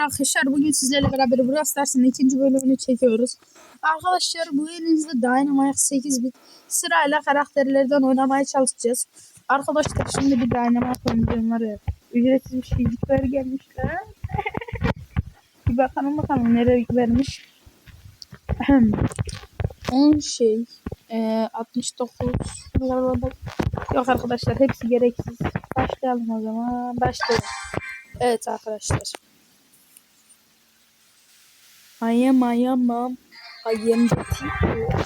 arkadaşlar bugün sizlerle beraber Brawl Stars'ın ikinci bölümünü çekiyoruz. Arkadaşlar bu elimizde Dynamite 8 bit sırayla karakterlerden oynamaya çalışacağız. Arkadaşlar şimdi bir Dynamite oynayacağım var ya. Ücretsiz bir şeycikler gelmişler. bir bakalım bakalım nereye vermiş. Ahem. 10 şey. E, 69. Yok arkadaşlar hepsi gereksiz. Başlayalım o zaman. Başlayalım. Evet arkadaşlar. I am, I am, mom. I am the teacher.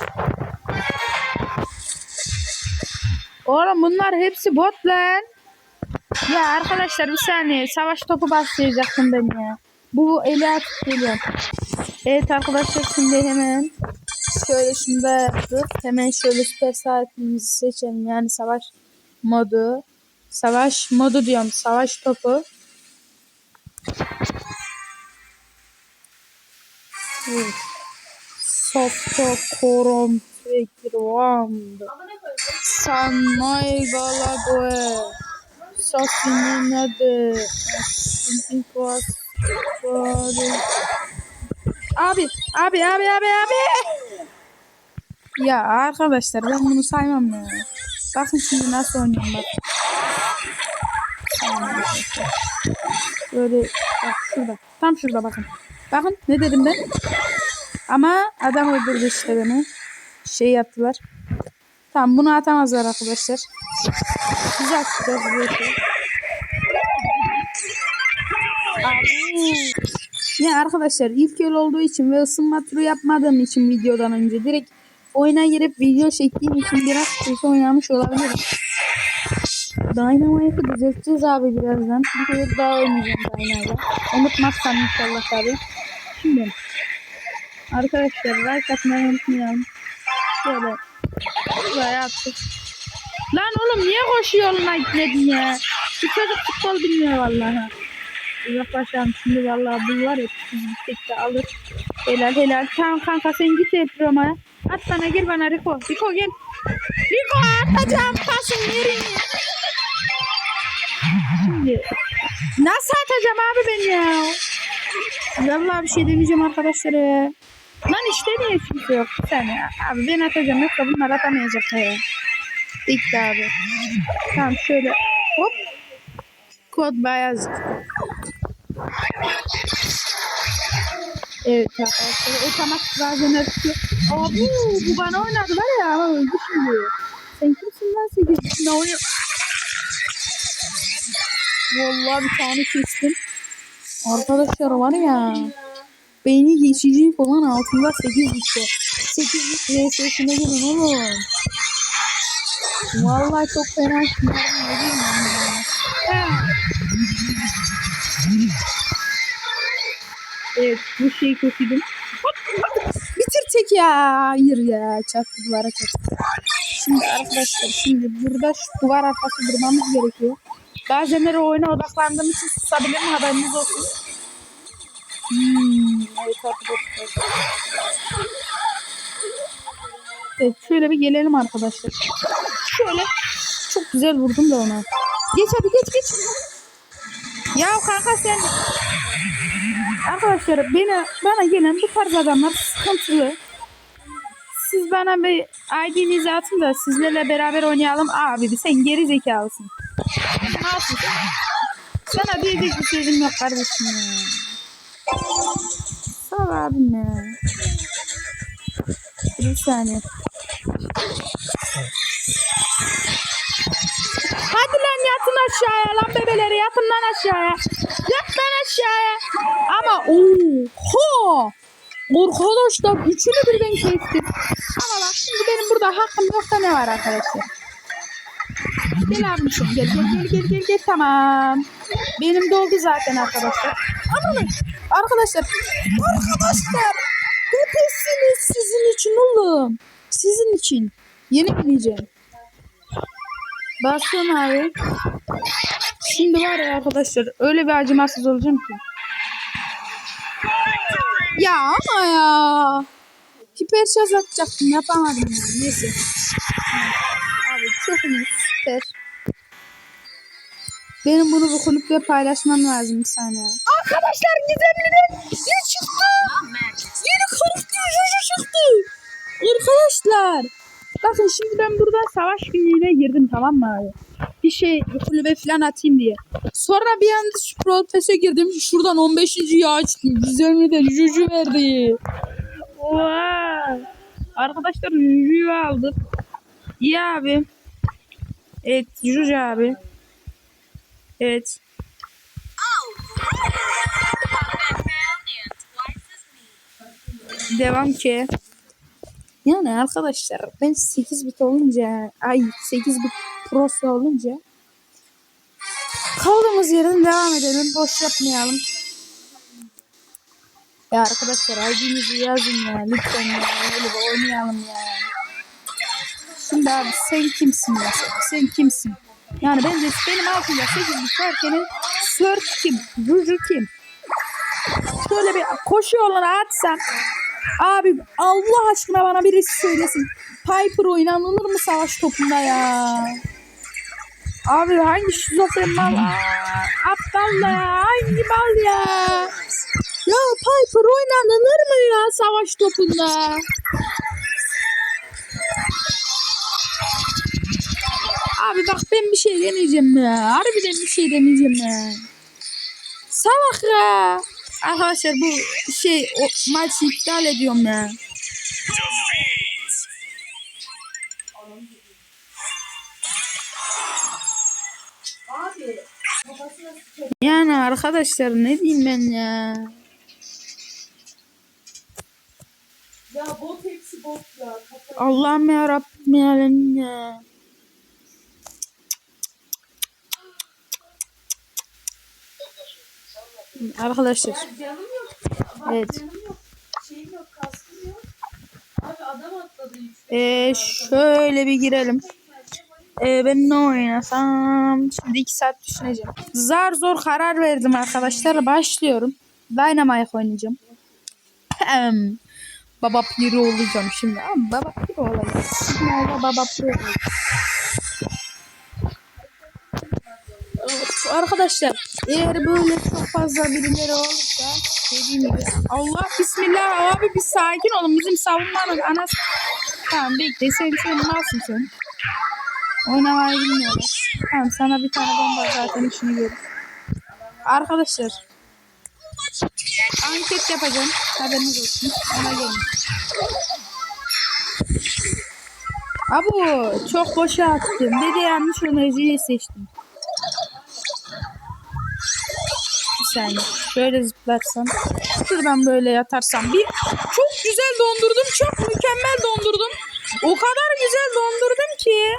Oğlum bunlar hepsi bot lan. Ya arkadaşlar bir saniye. Savaş topu başlayacaktım ben ya. Bu eli atıp geliyor. Evet arkadaşlar şimdi hemen şöyle şunu da yaptık. Hemen şöyle süper saatimizi seçelim. Yani savaş modu. Savaş modu diyorum. Savaş topu. Softo korom tekirvand. Sanmay galagoe. Sasinine Abi, abi, abi, abi, abi. Ya arkadaşlar ben bunu saymam ya. Bakın şimdi nasıl oynuyorum bak. Böyle bak şurada. Tam şurada bakın. Bakın ne dedim ben? Ama adam öldürdü işte beni. Şey yaptılar. Tamam bunu atamazlar arkadaşlar. Biz atacağız bu işi. Abi. Ya arkadaşlar ilk yıl olduğu için ve ısınma turu yapmadığım için videodan önce direkt oyuna girip video çektiğim için biraz kötü oynamış olabilirim. Dynamite'ı düzelteceğiz abi birazdan. Bir kere daha oynayacağım Dynamite'ı. Unutmazsam inşallah tabii. Şimdi arkadaşlar like atmayı unutmayalım. Şöyle buraya attık. Lan oğlum niye koşuyor yoluna gitmedin ya? Bu çocuk futbol bilmiyor vallahi. Uzaklaşalım şimdi vallahi bu var ya biz gittik de alır. Helal helal. Tamam kanka sen git Eprom'a. At bana gir bana Riko. Riko gel. Riko atacağım pasın yerini. Şimdi nasıl atacağım abi ben ya? Vallahi bir şey demeyeceğim arkadaşlara. Lan işte niye kimse yok bir saniye. Abi ben atacağım yoksa bunlar atamayacak ya. Bitti abi. Tamam şöyle hop. Kod beyaz. Evet arkadaşlar. Otomatik bazen atıyor. Abi bu bana oynadı var ya ama öldü şimdi. Sen kimsin lan 8 yaşında oynuyor. Vallahi bir tane kestim. Arkadaşlar var ya. Beyni geçici falan altında 8 bitti. 8 VS'sine girin oğlum. Vallahi çok fena. Evet bu şeyi kötüydüm. Bitir tek ya. Hayır ya. Çarptı duvara çarptı. Şimdi arkadaşlar şimdi burada şu duvar arkası durmamız gerekiyor. Bazenleri oyuna odaklandığım için susabilirim haberiniz olsun. Hmm, evet arkadaşlar. Evet şöyle bir gelelim arkadaşlar. Şöyle çok güzel vurdum da ona. Geç hadi geç geç. Ya kanka sen Arkadaşlar beni bana gelen bu tarz adamlar sıkıntılı. Siz bana bir ID'nizi atın da sizlerle beraber oynayalım. Abi sen geri zekalısın. Ne yapıyorsun? Sana diyecek bir şeyim yok kardeşim ya. Sağ ol abim ya. Bir saniye. Hadi lan yatın aşağıya lan bebeleri yatın lan aşağıya. Yat lan aşağıya. Ama oho. Arkadaşlar üçünü birden kestim. Ama bak şimdi benim burada hakkım yok da ne var arkadaşlar. Gel abim sen gel gel gel gel gel gel tamam. Benim doldu zaten arkadaşlar. Ama arkadaşlar arkadaşlar hepsiniz sizin için oğlum. Sizin için. Yeni bineceğim. Bastım abi. Şimdi var ya arkadaşlar öyle bir acımasız olacağım ki. Ya ama ya. Hiper şarj atacaktım yapamadım ya. Neyse. Abi çok iyi süper. Benim bunu bu kulüple paylaşmam lazım bir saniye. Arkadaşlar gizemlinin yeni çıktı. Yeni Jojo çıktı. Arkadaşlar. Bakın şimdi ben burada savaş günlüğüne girdim tamam mı abi? Bir şey bir kulübe falan atayım diye. Sonra bir anda şu protese girdim. Şuradan 15. yağ açtım. Gizemli de Jojo verdi. Oha. Arkadaşlar Jojo'yu aldık. İyi abi. Evet Jojo abi. Evet. Devam ki. Yani arkadaşlar ben 8 bit olunca ay 8 bit prosu olunca kaldığımız yerden devam edelim. Boş yapmayalım. Ya arkadaşlar ID'nizi yazın ya. Lütfen ya. Öyle bir oynayalım ya. Şimdi abi sen kimsin mesela? Sen kimsin? Yani bence benim altımda 8 bit varken Search kim? Juju kim? Şöyle bir koşu yoluna atsam Abi Allah aşkına bana birisi söylesin. Piper oynanılır mı savaş topunda ya? Abi hangi şizofren mal? Aptal ya. Hangi mal ya? Ya Piper oynanılır mı ya savaş topunda? Abi bak ben bir şey demeyeceğim ya. Harbiden bir şey demeyeceğim ya. Salak ya. Arkadaşlar bu şey o maçı iptal ediyorum ya. Yani arkadaşlar ne diyeyim ben ya. Ya bot hepsi bot ya. Allah'ım ya Rabbim ya Rabbim ya. Arkadaşlar canım yok. Bak Evet. canım yok. Şeyim yok, kaskım yok. Abi adam atladı. Ee, şöyle bir girelim. Ee, ben ne oynasam? Şimdi iki saat düşüneceğim. Zar zor karar verdim arkadaşlar. Başlıyorum. Dynamite oynayacağım. Baba Piri olacağım şimdi. Ama Baba Piri olacağım. Signalda Baba Piri olacağım. Arkadaşlar eğer böyle çok fazla birileri olursa dediğim gibi Allah bismillah abi bir sakin olun bizim savunmanın anası Tamam bekle sen sen nasılsın sen? Oynamayı bilmiyorlar. Tamam sana bir tane bomba zaten işini görür. Arkadaşlar. Anket yapacağım. Haberiniz olsun. Ona gelin. Abu çok boşa attım. Dedi yanlış enerjiyi seçtim. Saniye. Şöyle zıplarsam. Şuradan böyle yatarsam. Bir çok güzel dondurdum. Çok mükemmel dondurdum. O kadar güzel dondurdum ki.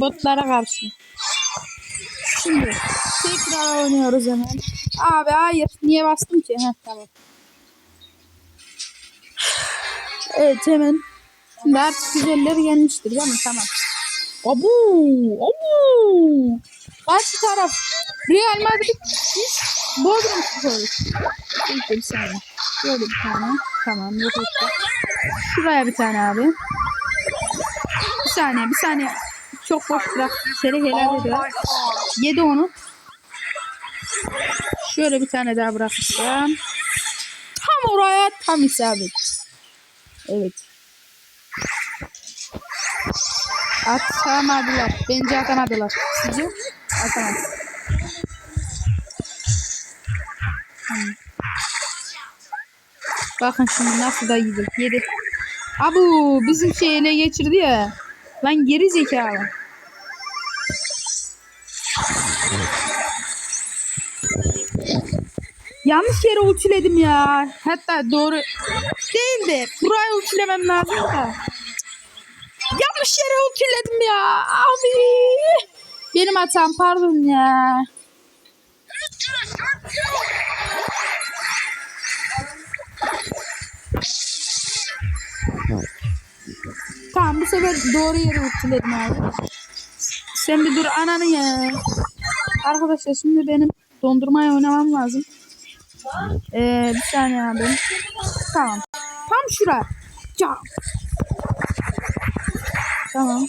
Botlara karşı. Şimdi tekrar oynuyoruz hemen. Abi hayır. Niye bastım ki? Heh, tamam. Evet hemen. Şimdi artık güzelleri yenmiştir değil mi? Tamam. Abu! Abu! Karşı taraf Real Madrid biz Bodrum Sporu. İlk bir saniye. Şöyle bir tane. Tamam yok etti. Şuraya bir tane abi. Bir saniye bir saniye. Çok boş bırak. İçeri helal ediyor. Yedi onu. Şöyle bir tane daha bırakacağım. Tam oraya tam isabet. Evet. Atamadılar. Bence atamadılar. Sizce? Atamadı. Hmm. Bakın şimdi nasıl da yedi. Yedi. Abu bizim şey ele geçirdi ya. Lan geri zekalı. Yanlış yere ultiledim ya. Hatta doğru değil de buraya ultilemem lazım da. Yanlış yere ultiledim ya. Abi. Benim hatam pardon ya. Tamam bu sefer doğru yere ultiledim abi. Sen bir dur ananı ya. Arkadaşlar şimdi benim dondurmaya oynamam lazım. Ee, bir saniye abi. Tamam. Tam şura. Ya. Tamam.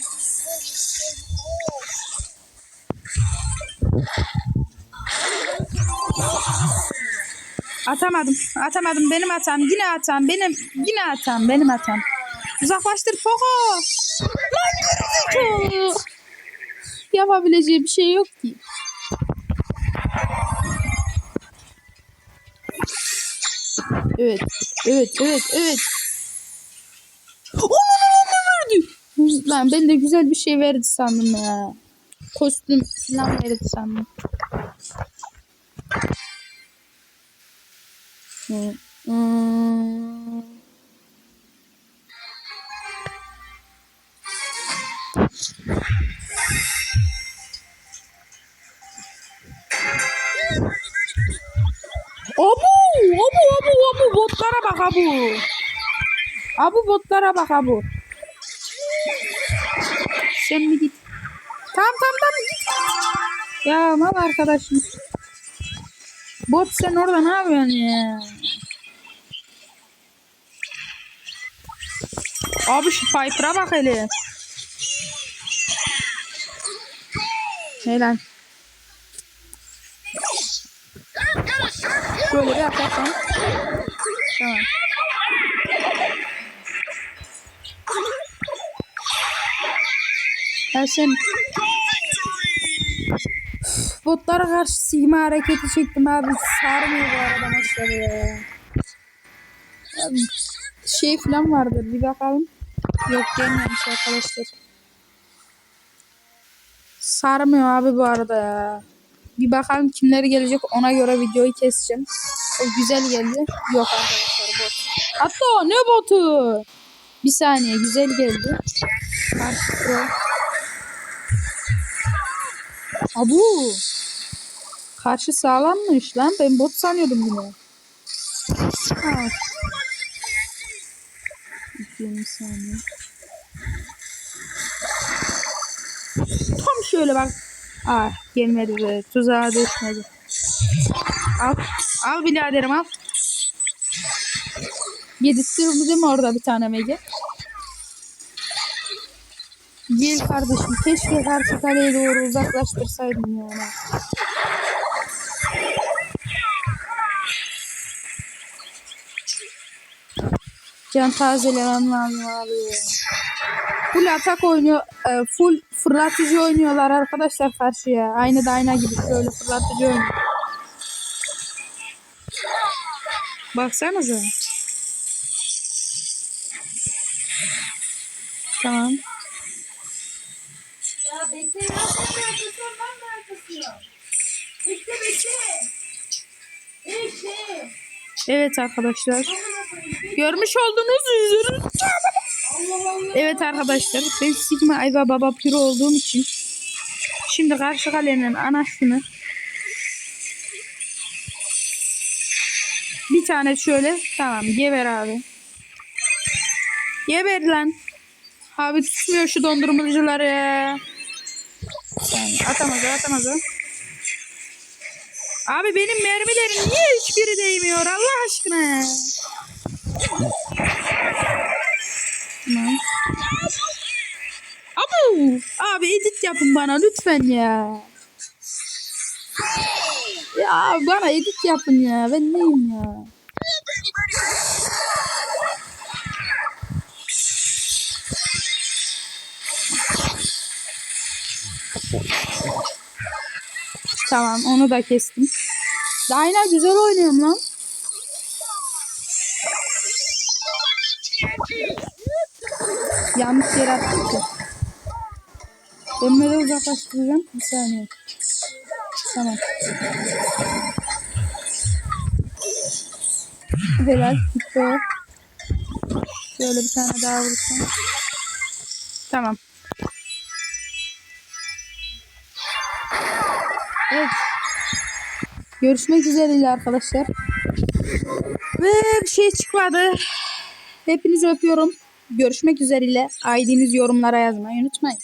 Atamadım. Atamadım. Benim hatam. Yine hatam. Benim yine hatam. Benim hatam. Uzaklaştır Poco. Lan. Yapabileceği bir şey yok ki. Evet. Evet. Evet. Evet. Verdi. Lan ben de güzel bir şey verdi sandım ya. Kostüm falan verdi sandım. Abu, abu, abu, abu, botlara bak abu. Abu botlara bak abu. Sen mi git? Tamam tamam tamam git. Ya mal arkadaşım. Bot sen orada ne yapıyorsun ya? Abi şu Piper'a bak hele. Helal. Şöyle bir yaparsam. Tamam. Sen botlara karşı sigma hareketi çektim abi. Sarmıyor bu arada maçları ya. Şey falan vardır bir bakalım. Yok gelmemiş arkadaşlar. Sarmıyor abi bu arada ya. Bir bakalım kimler gelecek ona göre videoyu keseceğim. O güzel geldi. Yok arkadaşlar bot. Hatta ne botu? Bir saniye güzel geldi. Pro. Abu. Karşı sağlammış lan. Ben bot sanıyordum bunu. Ha. 20 saniye. Tam şöyle bak. Ah gelmedi be. Tuzağa düşmedi. Al. Al biraderim al. Yedirttirdi mi orada bir tane Mege? Gel kardeşim. Keşke karşı kaleye doğru uzaklaştırsaydım ya onu. Can tazelemem lazım abi. Full atak oynuyor. e, full fırlatıcı oynuyorlar arkadaşlar karşıya. Aynı Dayna gibi şöyle fırlatıcı oynuyor. Baksanıza. Tamam. Evet arkadaşlar. Görmüş olduğunuz üzere. Evet arkadaşlar ben Sigma Ayva Baba Piro olduğum için şimdi karşı kalenin anasını bir tane şöyle tamam geber abi. Geber lan. Abi tutmuyor şu dondurmacıları. Tamam, atamaz. Abi benim mermilerim niye hiçbiri değmiyor Allah aşkına. Tamam. Abu! Abi edit yapın bana lütfen ya. Ya bana edit yapın ya. Ben neyim ya? Tamam onu da kestim. Dayna güzel oynuyorum lan. Yanlış yere ki. Ben böyle uzaklaştıracağım. Bir saniye. Tamam. Helal. Gitti o. Şöyle bir tane daha vursam. Tamam. Görüşmek üzere arkadaşlar. Ve bir şey çıkmadı. Hepinizi öpüyorum. Görüşmek üzere. ID'niz yorumlara yazmayı unutmayın.